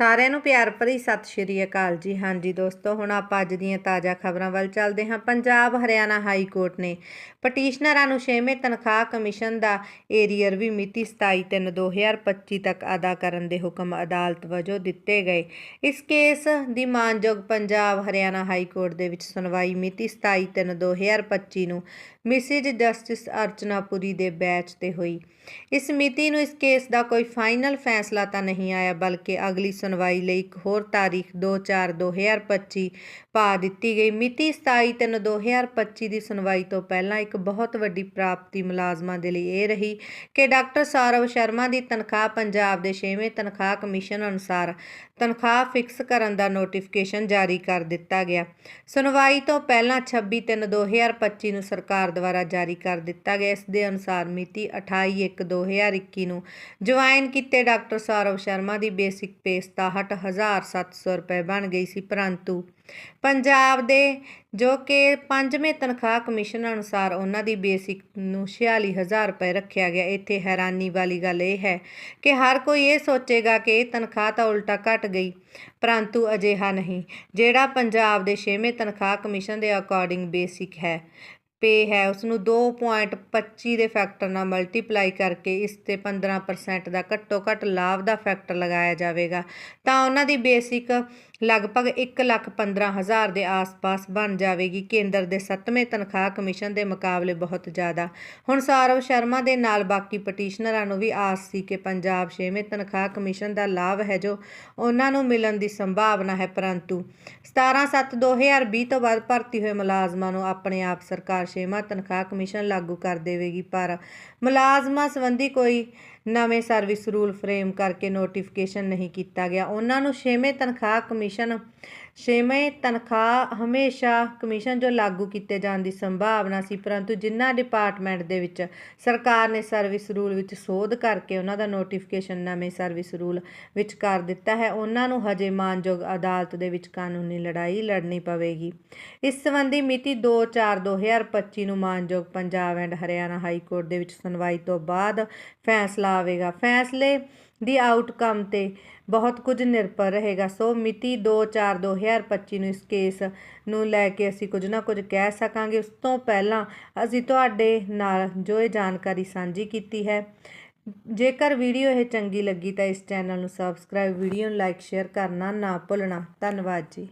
ਸਾਰਿਆਂ ਨੂੰ ਪਿਆਰ ਭਰੀ ਸਤਿ ਸ਼੍ਰੀ ਅਕਾਲ ਜੀ। ਹਾਂਜੀ ਦੋਸਤੋ, ਹੁਣ ਆਪਾਂ ਅੱਜ ਦੀਆਂ ਤਾਜ਼ਾ ਖਬਰਾਂ ਵੱਲ ਚੱਲਦੇ ਹਾਂ। ਪੰਜਾਬ, ਹਰਿਆਣਾ ਹਾਈ ਕੋਰਟ ਨੇ ਪਟੀਸ਼ਨਰਾਂ ਨੂੰ 6ਵੇਂ ਤਨਖਾਹ ਕਮਿਸ਼ਨ ਦਾ ਏਰੀਅਰ ਵੀ ਮਿਤੀ 27/3/2025 ਤੱਕ ਅਦਾ ਕਰਨ ਦੇ ਹੁਕਮ ਅਦਾਲਤ ਵਜੋਂ ਦਿੱਤੇ ਗਏ। ਇਸ ਕੇਸ ਦੀ ਮਾਨਯੋਗ ਪੰਜਾਬ, ਹਰਿਆਣਾ ਹਾਈ ਕੋਰਟ ਦੇ ਵਿੱਚ ਸੁਣਵਾਈ ਮਿਤੀ 27/3/2025 ਨੂੰ ਮਿਸਿਜ ਜਸਟਿਸ ਅਰਚਨਾ ਪੁਰੀ ਦੇ ਬੈਚ ਤੇ ਹੋਈ। ਇਸ ਮਿਤੀ ਨੂੰ ਇਸ ਕੇਸ ਦਾ ਕੋਈ ਫਾਈਨਲ ਫੈਸਲਾ ਤਾਂ ਨਹੀਂ ਆਇਆ, ਬਲਕਿ ਅਗਲੀ ਸੁਣਵਾਈ ਲਈ ਇੱਕ ਹੋਰ ਤਾਰੀਖ 2/4/2025 ਪਾ ਦਿੱਤੀ ਗਈ। ਮਿਤੀ 27/3/2025 ਦੀ ਸੁਣਵਾਈ ਤੋਂ ਪਹਿਲਾਂ ਇੱਕ ਬਹੁਤ ਵੱਡੀ ਪ੍ਰਾਪਤੀ ਮੁਲਾਜ਼ਮਾਂ ਦੇ ਲਈ ਇਹ ਰਹੀ ਕਿ ਡਾਕਟਰ ਸੌਰਵ ਸ਼ਰਮਾ ਦੀ ਤਨਖਾਹ ਪੰਜਾਬ ਦੇ 6ਵੇਂ ਤਨਖਾਹ ਕਮਿਸ਼ਨ ਅਨੁਸਾਰ ਤਨਖਾਹ ਫਿਕਸ ਕਰਨ ਦਾ ਨੋਟੀਫਿਕੇਸ਼ਨ ਜਾਰੀ ਕਰ ਦਿੱਤਾ ਗਿਆ। ਸੁਣਵਾਈ ਤੋਂ ਪਹਿਲਾਂ 26/3/2025 ਨੂੰ ਸਰਕਾਰ ਦੁਆਰਾ ਜਾਰੀ ਕਰ ਦਿੱਤਾ ਗਿਆ। ਇਸ ਦੇ ਅਨੁਸਾਰ ਮਿਤੀ 28/1/2021 ਨੂੰ ਜੁਆਇਨ ਕੀਤੇ ਡਾਕਟਰ ਸੌਰਵ ਸ਼ਰਮਾ ਦੀ ਬੇਸਿਕ ਪੇ 67700 ਰੁਪਏ ਬਣ ਗਈ ਸੀ ਪਰੰਤੂ ਪੰਜਾਬ ਦੇ ਜੋ ਕਿ ਪੰਜਵੇਂ ਤਨਖਾਹ ਕਮਿਸ਼ਨ ਅਨੁਸਾਰ ਉਹਨਾਂ ਦੀ ਬੇਸਿਕ ਨੂੰ 46000 ਰੁਪਏ ਰੱਖਿਆ ਗਿਆ, ਇੱਥੇ ਹੈਰਾਨੀ ਵਾਲੀ ਗੱਲ ਇਹ ਹੈ ਕਿ ਹਰ ਕੋਈ ਇਹ ਸੋਚੇਗਾ ਕਿ ਇਹ ਤਨਖਾਹ ਤਾਂ ਉਲਟਾ ਘਟ ਗਈ, ਪਰੰਤੂ ਅਜਿਹਾ ਨਹੀਂ, ਜਿਹੜਾ ਪੰਜਾਬ ਦੇ 6ਵੇਂ ਤਨਖਾਹ ਕਮਿਸ਼ਨ ਦੇ ਅਕੋਰਡਿੰਗ ਬੇਸਿਕ ਹੈ। ਪੇ ਹੈ ਉਸ ਨੂੰ 2.25 ਦੇ ਫੈਕਟਰ ਨਾਲ ਮਲਟੀਪਲਾਈ ਕਰਕੇ ਇਸ ਤੇ 15% ਦਾ ਘੱਟੋ ਘੱਟ ਲਾਭ ਦਾ ਫੈਕਟਰ ਲਗਾਇਆ ਜਾਵੇਗਾ। ਤਾਂ ਉਹਨਾਂ ਦੀ ਬੇਸਿਕ ਲਗਭਗ 1,15,000 ਦੇ ਆਸ-ਪਾਸ ਬਣ ਜਾਵੇਗੀ। ਕੇਂਦਰ ਦੇ 7ਵੇਂ ਤਨਖਾਹ ਕਮਿਸ਼ਨ ਦੇ ਮੁਕਾਬਲੇ ਬਹੁਤ ਜ਼ਿਆਦਾ। ਹੁਣ ਸਾਰਵ ਸ਼ਰਮਾ ਦੇ ਨਾਲ ਬਾਕੀ ਪਟੀਸ਼ਨਰਾਂ ਨੂੰ ਵੀ ਆਸ ਸੀ ਕਿ ਪੰਜਾਬ 6ਵੇਂ ਤਨਖਾਹ ਕਮਿਸ਼ਨ ਦਾ ਲਾਭ ਹੈ ਜੋ ਉਹਨਾਂ ਨੂੰ ਮਿਲਣ ਦੀ ਸੰਭਾਵਨਾ ਹੈ ਪਰੰਤੂ 17/7/2020 ਤੋਂ ਬਾਅਦ ਭਰਤੀ ਹੋਏ ਮੁਲਾਜ਼ਮਾਂ ਨੂੰ ਆਪਣੇ ਆਪ ਸਰਕਾਰ 6ਵਾਂ ਤਨਖਾਹ ਕਮਿਸ਼ਨ ਲਾਗੂ ਕਰ ਦੇਵੇਗੀ ਪਰ ਮੁਲਾਜ਼ਮਾਂ ਸੰਬੰਧੀ ਕੋਈ ਨਵੇਂ ਸਰਵਿਸ ਰੂਲ ਫਰੇਮ ਕਰਕੇ ਨੋਟੀਫਿਕੇਸ਼ਨ ਨਹੀਂ ਕੀਤਾ ਗਿਆ। ਉਹਨਾਂ ਨੂੰ 6ਵੇਂ ਤਨਖਾਹ ਕਮਿਸ਼ਨ ਛੇਵੇਂ ਤਨਖਾਹ ਹਮੇਸ਼ਾ ਕਮਿਸ਼ਨ ਜੋ ਲਾਗੂ ਕੀਤੇ ਜਾਣ ਦੀ ਸੰਭਾਵਨਾ ਸੀ, ਪਰੰਤੂ ਜਿਨ੍ਹਾਂ ਡਿਪਾਰਟਮੈਂਟ ਦੇ ਵਿੱਚ ਸਰਕਾਰ ਨੇ ਸਰਵਿਸ ਰੂਲ ਵਿੱਚ ਸੋਧ ਕਰਕੇ ਉਹਨਾਂ ਦਾ ਨੋਟੀਫਿਕੇਸ਼ਨ ਨਵੇਂ ਸਰਵਿਸ ਰੂਲ ਵਿੱਚ ਕਰ ਦਿੱਤਾ ਹੈ, ਉਹਨਾਂ ਨੂੰ ਹਜੇ ਮਾਨਯੋਗ ਅਦਾਲਤ ਦੇ ਵਿੱਚ ਕਾਨੂੰਨੀ ਲੜਾਈ ਲੜਨੀ ਪਵੇਗੀ। ਇਸ ਸੰਬੰਧੀ ਮਿਤੀ 2/4/2025 ਨੂੰ ਮਾਨਯੋਗ Punjab and Haryana high court ਦੇ ਵਿੱਚ ਸੁਣਵਾਈ ਤੋਂ ਬਾਅਦ ਫੈਸਲਾ ਆਵੇਗਾ। ਫੈਸਲੇ ਦੀ ਆਊਟਕਮ ਤੇ ਬਹੁਤ ਕੁਝ ਨਿਰਭਰ ਰਹੇਗਾ। ਸੋ ਮਿਤੀ 2/4/2025 ਨੂੰ ਇਸ ਕੇਸ ਨੂੰ ਲੈ ਕੇ ਅਸੀਂ ਕੁਝ ਨਾ ਕੁਝ ਕਹਿ ਸਕਾਂਗੇ। ਉਸ ਤੋਂ ਪਹਿਲਾਂ ਅਸੀਂ ਤੁਹਾਡੇ ਨਾਲ ਜੋ ਇਹ ਜਾਣਕਾਰੀ ਸਾਂਝੀ ਕੀਤੀ ਹੈ, ਜੇਕਰ ਵੀਡੀਓ ਇਹ ਚੰਗੀ ਲੱਗੀ ਤਾਂ ਇਸ ਚੈਨਲ ਨੂੰ ਸਬਸਕ੍ਰਾਈਬ ਵੀਡੀਓ ਨੂੰ ਲਾਈਕ ਸ਼ੇਅਰ ਕਰਨਾ ਨਾ ਭੁੱਲਣਾ। ਧੰਨਵਾਦ ਜੀ।